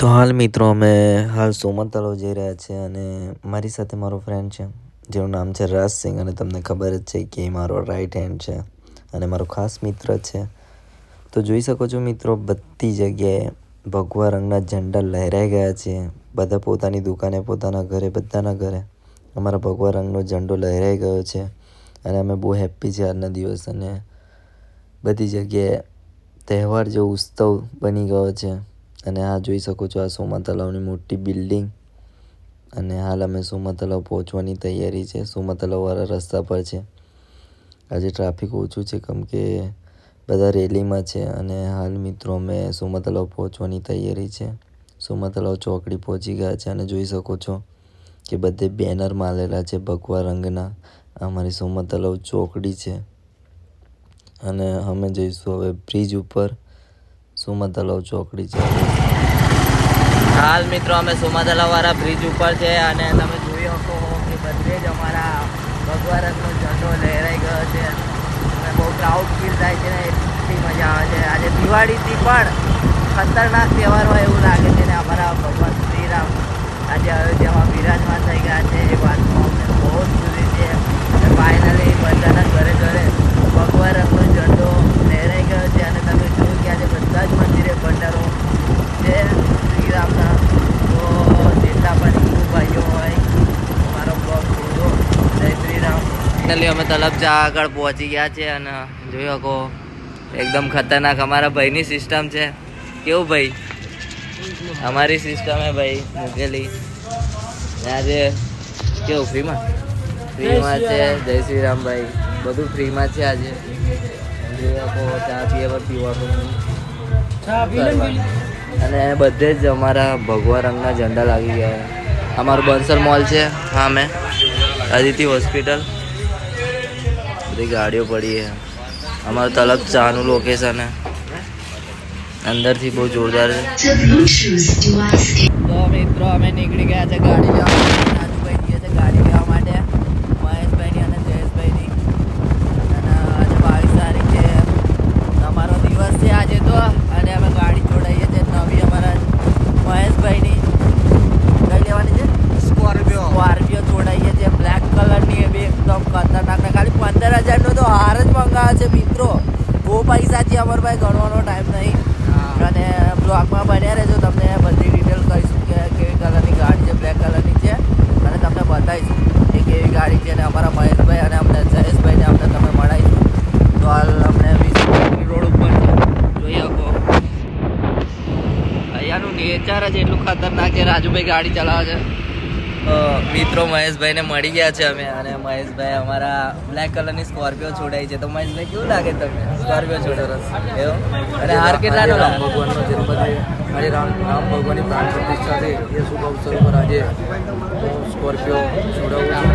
તો હાલ મિત્રો અમે હાલ સોમન તળાવ જઈ રહ્યા છીએ અને મારી સાથે મારો ફ્રેન્ડ છે, જેનું નામ છે રાજ સિંહ અને તમને ખબર જ છે કે એ મારો રાઈટ હેન્ડ છે અને મારો ખાસ મિત્ર છે. તો જોઈ શકો છો મિત્રો, બધી જગ્યાએ ભગવા રંગના ઝંડા લહેરાઈ ગયા છે. બધા પોતાની દુકાને, પોતાના ઘરે, બધાના ઘરે અમારા ભગવા રંગનો ઝંડો લહેરાઈ ગયો છે અને અમે બહુ હેપ્પી છે આજના દિવસ અને બધી જગ્યાએ તહેવાર જેવો ઉત્સવ બની ગયો છે. અને આ જોઈ શકો છો આ સોમા તલાવની મોટી બિલ્ડિંગ. અને હાલ અમે સોમા તલાવ પહોંચવાની તૈયારી છે. સોમા તલાવવાળા રસ્તા પર છે. આજે ટ્રાફિક ઓછું છે કેમ કે બધા રેલીમાં છે અને હાલ મિત્રો અમે સોમા તલાવ પહોંચવાની તૈયારી છે. સોમા તલાવ ચોકડી પહોંચી ગયા છે અને જોઈ શકો છો કે બધે બેનર મારેલા છે ભગવા રંગના. અમારી સોમા તલાવ ચોકડી છે. અને અમે જઈશું હવે બ્રિજ ઉપર. સોમા તલાવ ચોકડી છે. હાલ મિત્રો, અમે સોમા તલાવવાળા બ્રિજ ઉપર છે અને તમે જોઈ શકો કે બધે જ અમારા ભગવા રંગનો ઝંડો લહેરાઈ ગયો છે. અને બહુ પ્રાઉડ ફીલ થાય છે ને, એટલી મજા આવે છે. આજે દિવાળીથી પણ ખતરનાક તહેવાર હોય એવું લાગે છે ને, અમારા ભગવાન શ્રીરામ આજે અયોધ્યામાં બિરાજમાન થઈ ગયા છે. એ વાતમાં અમને બહુ જ ખુશી છે અને ફાઇનલી બધાના ઘરે ઘરે ભગવા રંગનો ઝંડો લહેરાઈ ગયો છે અને તમે જોયું કે આજે બધા જ મંદિરે ભંડારો છે શ્રીરામના તો જેટલા પણ હિન્દુ ભાઈઓ હોય મારો બ્લોગ જોજો જય શ્રીરામ ફાઇનલી અમે તલબજા આગળ પહોંચી ગયા છે અને જોઈ શકો એકદમ ખતરનાક અમારા ભાઈની સિસ્ટમ છે. કેવું ભાઈ? અમારી સિસ્ટમ હે ભાઈ મૂકેલી. આજે કેવું ફ્રીમાં ફ્રીમાં છે જય શ્રી રામ ભાઈ. બધું ફ્રીમાં છે આજે. જોઈ શકો ચા પીએ પીવાનું. અને બધે જ અમારા ભગવા રંગના ઝંડા લાગી ગયા. અમારું બંસર મોલ છે. હા મેં. અદિતિ હોસ્પિટલ. બધી ગાડીઓ પડી છે. અમારું તલબ ચાનું લોકેશન હે અંદરથી બહુ જોરદાર છે. તો મિત્રો અમે નીકળી ગયા છે ગાડી લેવા માટે. રાજુભાઈ છે ગાડી લેવા માટે મહેશભાઈની અને જયેશભાઈની અને આજે બાવીસ તારીખ છે અમારો દિવસ છે આજે તો અને અમે ગાડી જોડાઈએ છીએ નવી અમારા મહેશભાઈની કઈ લેવાની છે સ્કોર્પિયો સ્કોર્પિયો જોડાઈએ છીએ બ્લેક કલરની એ બી એકદમ ખતરનાક ને ખાલી પંદર હજારનો તો હાર જ મંગાવે છે મિત્રો બહુ પૈસા છે અમારા ભાઈ ગણવાનો ટાઈમ નહીં. અને બ્લોગમાં બન્યા રહેજો, તમને બધી ડિટેલ કહીશું કે કેવી કલરની ગાડી છે બ્લેક કલરની છે. અને તમને બતાવીશું કે કેવી ગાડી છે અને અમારા મહેશભાઈ અને અમને જયેશભાઈને અમને તમે મળાવીશું. તો હાલ અમને રોડ ઉપર છે. જોઈ શકો. અહીંયાનું નેચર જ એટલું ખતરનાક છે. રાજુભાઈ ગાડી ચલાવે છે. મિત્રો મહેશભાઈને મળી ગયા છે અમે અને મહેશભાઈ અમારા બ્લેક કલરની સ્કોર્પિયો છોડાઈ છે. તો મહેશભાઈ કેવું લાગે તમને? સ્કોર્પિયો છોડો એવું? અને હાર કેટલાનો રામ ભગવાન ભગવાનનો જન્મ છે આજે રામ રામ ભગવાનની પ્રાણ પ્રતિષ્ઠા છે. એ શુભ અવસર ઉપર આજે હું સ્કોર્પિયો છોડાવું છું.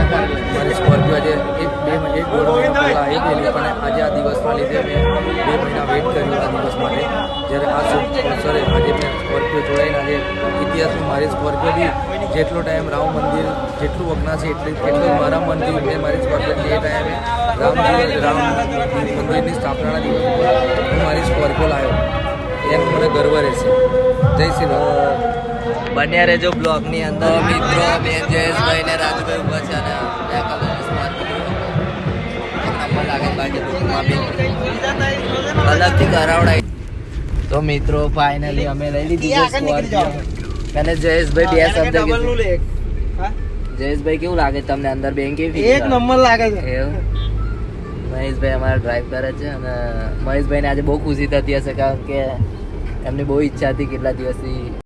મારી સ્કોર્પિયો આજે એક બે એક દોઢ મહિના પહેલાં ગયેલી પણ આજે આ દિવસના લીધે મેં બે મહિના વેઇટ કર્યું આ દિવસ માટે. જ્યારે આ શુભ અવસરે સ્કોર્પિયો જોડાઈને આજે ઇતિહાસમાં મારી સ્કોર્પિયો બી જેટલો ટાઈમ રામ મંદિર જેટલું વગના છે એટલી એટલું મારા મંદિર મેં મારી સ્કોર્પિયો એ ટાઈમે રામ રામ મંદિરની સ્થાપનાના દિવસ હું મારી સ્કોર્પિયો લાવ્યો. એનું મને ગર્વ રહેશે જય શ્રી રામ. બન્યા રહેજો બ્લોગની અંદર. મિત્રો બેન જયેશભાઈ ને રાજુભાઈ ઊભા છે અને અલગથી કરાવડાય. તો મિત્રો ફાઇનલી અમે લઈ લીધી અને જયેશભાઈ બે શબ્દ. જયેશભાઈ કેવું લાગે તમને અંદર બેંક એક નંબર લાગે છે. મહેશભાઈ અમારા ડ્રાઈવ કરે છે અને મહેશભાઈને આજે બહુ ખુશી થતી હશે કારણ કે એમની બહુ ઈચ્છા હતી કેટલા દિવસથી